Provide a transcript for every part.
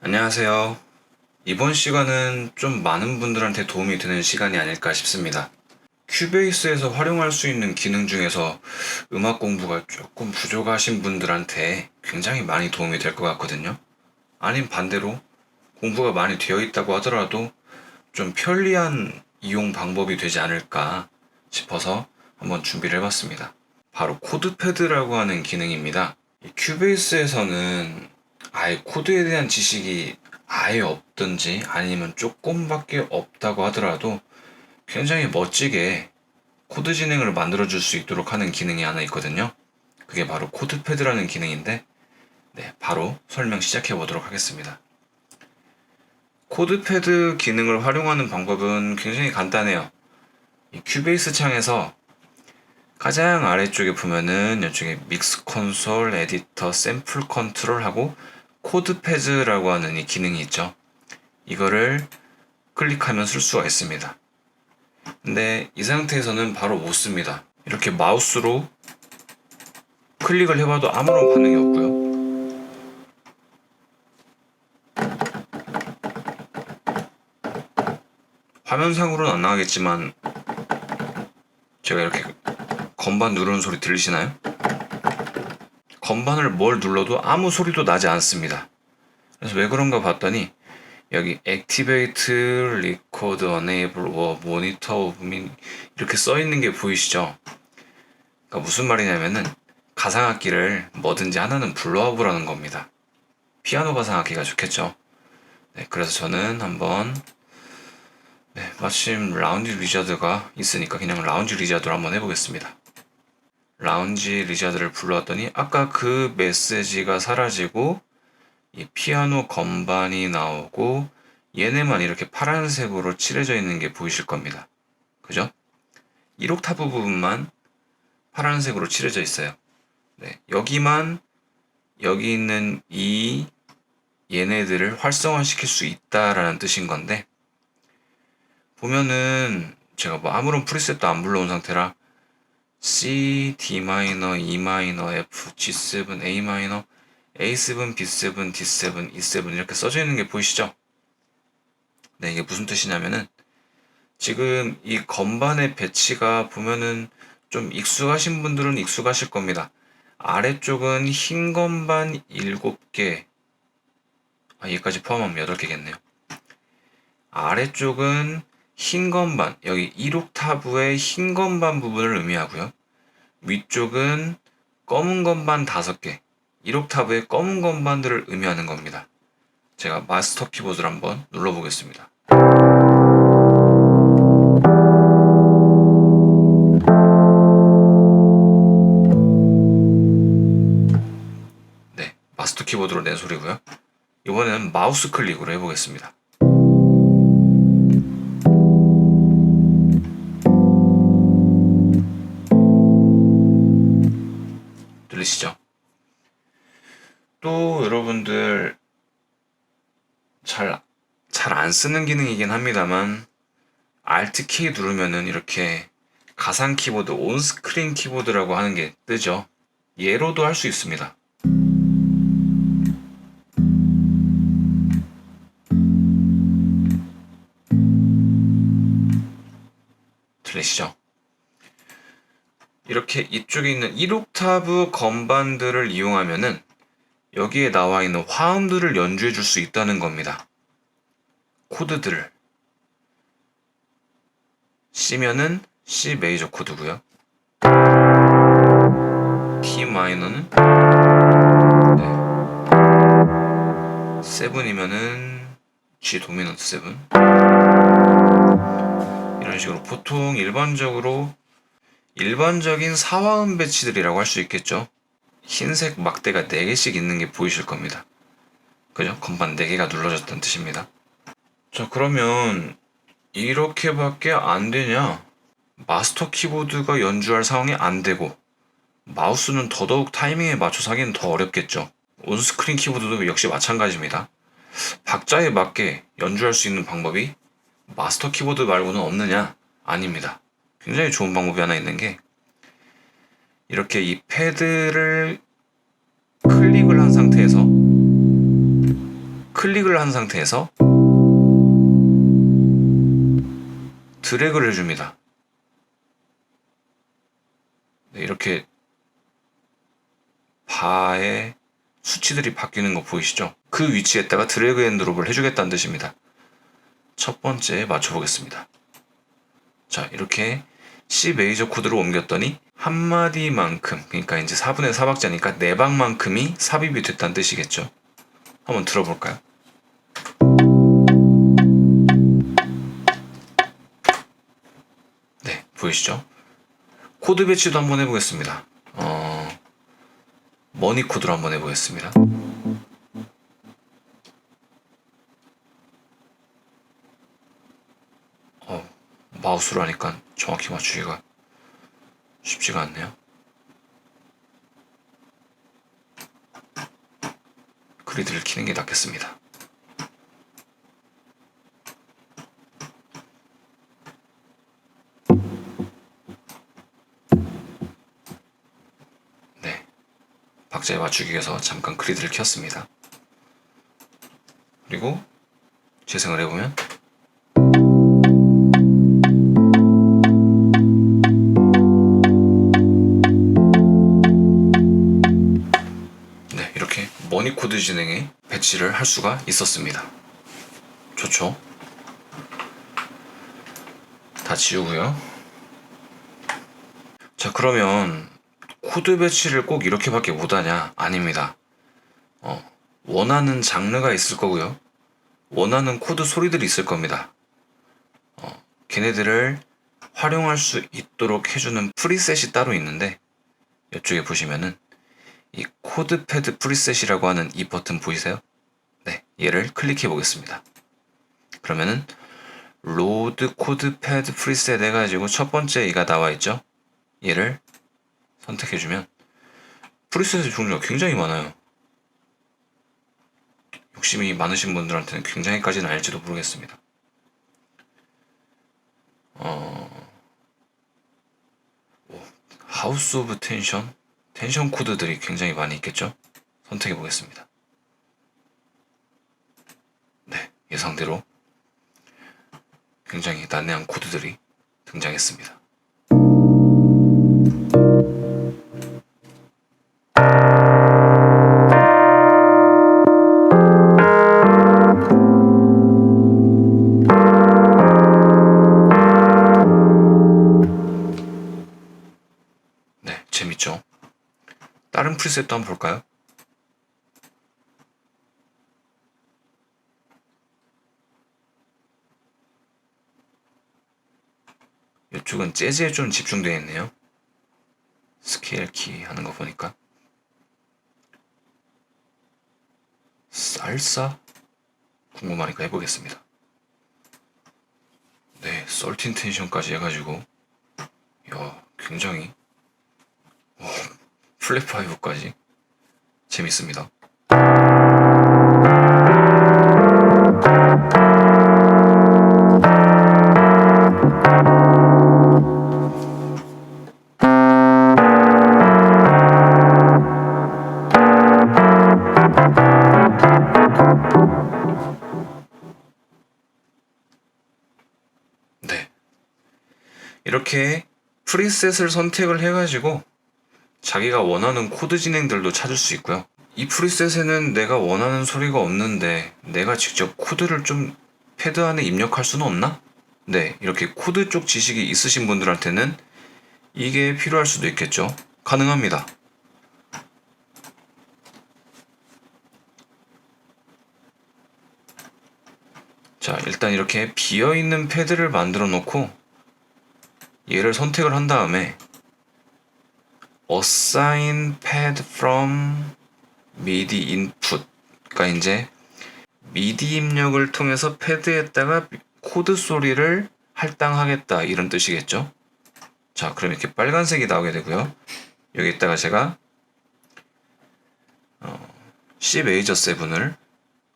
안녕하세요. 이번 시간은 좀 많은 분들한테 도움이 되는 시간이 아닐까 싶습니다. 큐베이스에서 활용할 수 있는 기능 중에서 음악 공부가 조금 부족하신 분들한테 굉장히 많이 도움이 될 것 같거든요. 아님 반대로 공부가 많이 되어 있다고 하더라도 좀 편리한 이용 방법이 되지 않을까 싶어서 한번 준비를 해봤습니다. 바로 코드패드라고 하는 기능입니다. 이 큐베이스에서는 아예 코드에 대한 지식이 아예 없든지 아니면 조금밖에 없다고 하더라도 굉장히 멋지게 코드 진행을 만들어 줄 수 있도록 하는 기능이 하나 있거든요. 그게 바로 코드패드라는 기능인데, 네, 바로 설명 시작해 보도록 하겠습니다. 코드패드 기능을 활용하는 방법은 굉장히 간단해요. 이 큐베이스 창에서 가장 아래쪽에 보면은 이쪽에 믹스 콘솔, 에디터, 샘플 컨트롤 하고 코드 패즈라고 하는 이 기능이 있죠. 이거를 클릭하면 쓸 수가 있습니다. 근데 이 상태에서는 바로 못 씁니다. 이렇게 마우스로 클릭을 해봐도 아무런 반응이 없고요. 화면상으로는 안 나가겠지만 제가 이렇게 건반 누르는 소리 들리시나요? 건반을 뭘 눌러도 아무 소리도 나지 않습니다. 그래서 왜 그런가 봤더니 여기 Activate, Record, Enable, 뭐, Monitor, Min 이렇게 써 있는 게 보이시죠? 그러니까 무슨 말이냐면은 가상악기를 뭐든지 하나는 불러와 보라는 겁니다. 피아노 가상악기가 좋겠죠. 네, 그래서 저는 한번 네, 마침 라운지 리자드가 있으니까 그냥 라운지 리자드로 한번 해보겠습니다. 라운지 리자드를 불러왔더니 아까 그 메시지가 사라지고 이 피아노 건반이 나오고 얘네만 이렇게 파란색으로 칠해져 있는 게 보이실 겁니다. 그죠? 1옥타브 부분만 파란색으로 칠해져 있어요. 네, 여기만 여기 있는 이 얘네들을 활성화시킬 수 있다라는 뜻인 건데 보면은 제가 뭐 아무런 프리셋도 안 불러온 상태라 C, D 마이너, E 마이너, F, G7, A 마이너, A7, B7, D7, E7 이렇게 써져 있는 게 보이시죠? 네, 이게 무슨 뜻이냐면은 지금 이 건반의 배치가 보면은 좀 익숙하신 분들은 익숙하실 겁니다. 아래쪽은 흰 건반 7개, 아, 얘까지 포함하면 8개겠네요. 아래쪽은 흰 건반, 여기 1옥타브의 흰 건반 부분을 의미하고요. 위쪽은 검은 건반 5개, 1옥타브의 검은 건반들을 의미하는 겁니다. 제가 마스터 키보드를 한번 눌러보겠습니다. 네, 마스터 키보드로 낸 소리고요. 이번에는 마우스 클릭으로 해보겠습니다. 들리시죠? 또 여러분들 잘 잘 안 쓰는 기능이긴 합니다만 Alt 키 누르면은 이렇게 가상 키보드 온스크린 키보드라고 하는 게 뜨죠. 얘로도 할 수 있습니다. 들리시죠? 이렇게 이쪽에 있는 1옥타브 건반들을 이용하면은 여기에 나와 있는 화음들을 연주해 줄 수 있다는 겁니다. 코드들을. C면은 C 메이저 코드고요. D 마이너는 네. 7이면은 G 도미넌트 7. 이런 식으로 보통 일반적으로 일반적인 사화음 배치들이라고 할 수 있겠죠. 흰색 막대가 4개씩 있는 게 보이실 겁니다. 그죠? 건반 4개가 눌러졌다는 뜻입니다. 자, 그러면 이렇게밖에 안 되냐? 마스터 키보드가 연주할 상황이 안 되고 마우스는 더더욱 타이밍에 맞춰서 하기는 더 어렵겠죠. 온스크린 키보드도 역시 마찬가지입니다. 박자에 맞게 연주할 수 있는 방법이 마스터 키보드 말고는 없느냐? 아닙니다. 굉장히 좋은 방법이 하나 있는 게 이렇게 이 패드를 클릭을 한 상태에서 클릭을 한 상태에서 드래그를 해줍니다. 네, 이렇게 바의 수치들이 바뀌는 거 보이시죠? 그 위치에다가 드래그 앤 드롭을 해주겠다는 뜻입니다. 첫 번째 맞춰보겠습니다. 자, 이렇게 C 메이저 코드로 옮겼더니 한 마디만큼, 그러니까 이제 4분의 4박자니까 4방만큼이 삽입이 됐다는 뜻이겠죠. 한번 들어볼까요? 네, 보이시죠? 코드 배치도 한번 해보겠습니다. 어, 머니 코드로 한번 해보겠습니다. 어, 마우스로 하니까 정확히 맞추기가 쉽지가 않네요. 그리드를 키는 게 낫겠습니다. 네. 박자에 맞추기 위해서 잠깐 그리드를 켰습니다. 그리고 재생을 해보면 코드 진행에 배치를 할 수가 있었습니다. 좋죠? 다 지우고요. 자, 그러면 코드 배치를 꼭 이렇게밖에 못하냐? 아닙니다. 어, 원하는 장르가 있을 거고요. 원하는 코드 소리들이 있을 겁니다. 어, 걔네들을 활용할 수 있도록 해주는 프리셋이 따로 있는데 이쪽에 보시면은 이 코드 패드 프리셋이라고 하는 이 버튼 보이세요? 네, 얘를 클릭해 보겠습니다. 그러면은 로드 코드 패드 프리셋 해가지고 첫 번째 이가 나와 있죠? 얘를 선택해 주면 프리셋의 종류가 굉장히 많아요. 욕심이 많으신 분들한테는 굉장히까지는 알지도 모르겠습니다. 어, 오, 하우스 오브 텐션, 텐션 코드들이 굉장히 많이 있겠죠? 선택해 보겠습니다. 네, 예상대로 굉장히 난해한 코드들이 등장했습니다. 네, 재밌죠? 다른 프리셋도 한번 볼까요? 이쪽은 재즈에 좀 집중되어 있네요. 스케일 키 하는 거 보니까. 쌀사? 궁금하니까 해보겠습니다. 네, 썰틴 텐션까지 해가지고, 야, 굉장히, 오, 플랫 파이브까지 재밌습니다. 네. 이렇게 프리셋을 선택을 해가지고 자기가 원하는 코드 진행들도 찾을 수 있고요. 이 프리셋에는 내가 원하는 소리가 없는데 내가 직접 코드를 좀 패드 안에 입력할 수는 없나? 네, 이렇게 코드 쪽 지식이 있으신 분들한테는 이게 필요할 수도 있겠죠. 가능합니다. 자, 일단 이렇게 비어있는 패드를 만들어 놓고 얘를 선택을 한 다음에 assign pad from MIDI input 그러니까 이제 미디 입력을 통해서 패드에다가 코드 소리를 할당하겠다 이런 뜻이겠죠. 자, 그럼 이렇게 빨간색이 나오게 되고요. 여기다가 제가 어, C 메이저 7을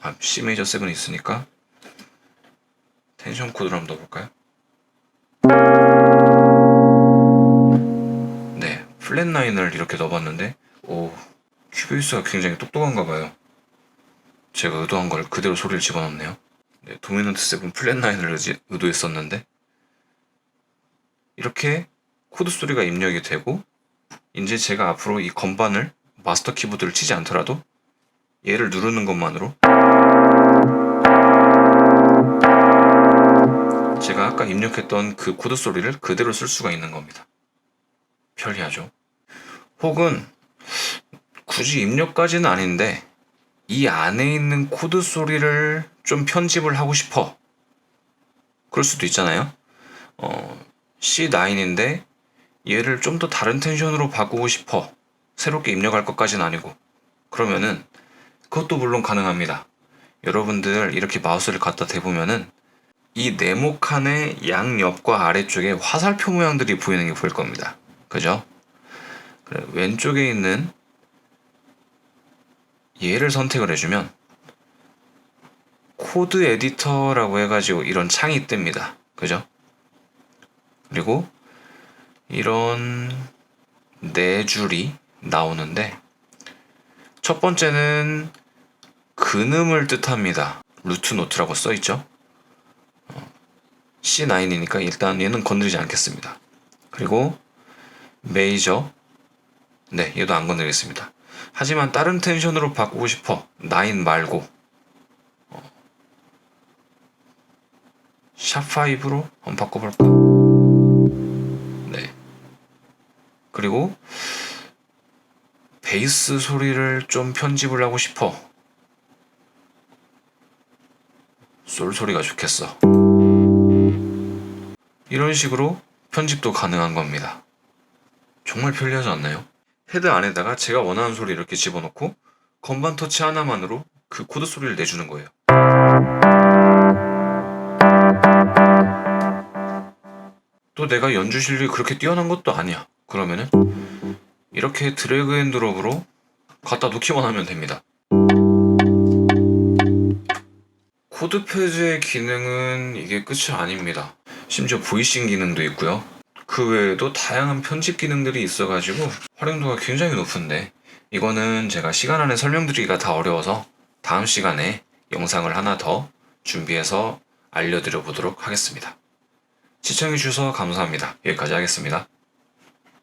아, C 메이저 7이 있으니까 텐션 코드를 한번 넣어볼까요? 플랫 라인을 이렇게 넣어봤는데 오 큐베이스가 굉장히 똑똑한가 봐요. 제가 의도한 걸 그대로 소리를 집어넣네요. 네, 도미넌트 7 플랫 9을 의지, 의도했었는데 이렇게 코드 소리가 입력이 되고 이제 제가 앞으로 이 건반을 마스터 키보드를 치지 않더라도 얘를 누르는 것만으로 제가 아까 입력했던 그 코드 소리를 그대로 쓸 수가 있는 겁니다. 편리하죠. 혹은 굳이 입력까지는 아닌데 이 안에 있는 코드 소리를 좀 편집을 하고 싶어. 그럴 수도 있잖아요. 어, C9인데 얘를 좀 더 다른 텐션으로 바꾸고 싶어. 새롭게 입력할 것까지는 아니고. 그러면은 그것도 물론 가능합니다. 여러분들 이렇게 마우스를 갖다 대보면은 이 네모 칸의 양옆과 아래쪽에 화살표 모양들이 보이는 게 보일 겁니다. 그죠? 왼쪽에 있는 얘를 선택을 해주면 코드 에디터라고 해가지고 이런 창이 뜹니다. 그죠? 그리고 이런 네 줄이 나오는데 첫 번째는 근음을 뜻합니다. 루트 노트라고 써 있죠. C9이니까 일단 얘는 건드리지 않겠습니다. 그리고 메이저 네 얘도 안 건드리겠습니다. 하지만 다른 텐션으로 바꾸고 싶어 9 말고 어, 샵5로 한번 바꿔볼까? 네 그리고 베이스 소리를 좀 편집을 하고 싶어 솔 소리가 좋겠어 이런 식으로 편집도 가능한 겁니다. 정말 편리하지 않나요? 헤드 안에다가 제가 원하는 소리 이렇게 집어넣고 건반 터치 하나만으로 그 코드 소리를 내주는 거예요. 또 내가 연주 실력이 그렇게 뛰어난 것도 아니야. 그러면은 이렇게 드래그 앤 드롭으로 갖다 놓기만 하면 됩니다. 코드 패드의 기능은 이게 끝이 아닙니다. 심지어 보이싱 기능도 있고요. 그 외에도 다양한 편집 기능들이 있어가지고 활용도가 굉장히 높은데 이거는 제가 시간 안에 설명드리기가 다 어려워서 다음 시간에 영상을 하나 더 준비해서 알려드려 보도록 하겠습니다. 시청해주셔서 감사합니다. 여기까지 하겠습니다.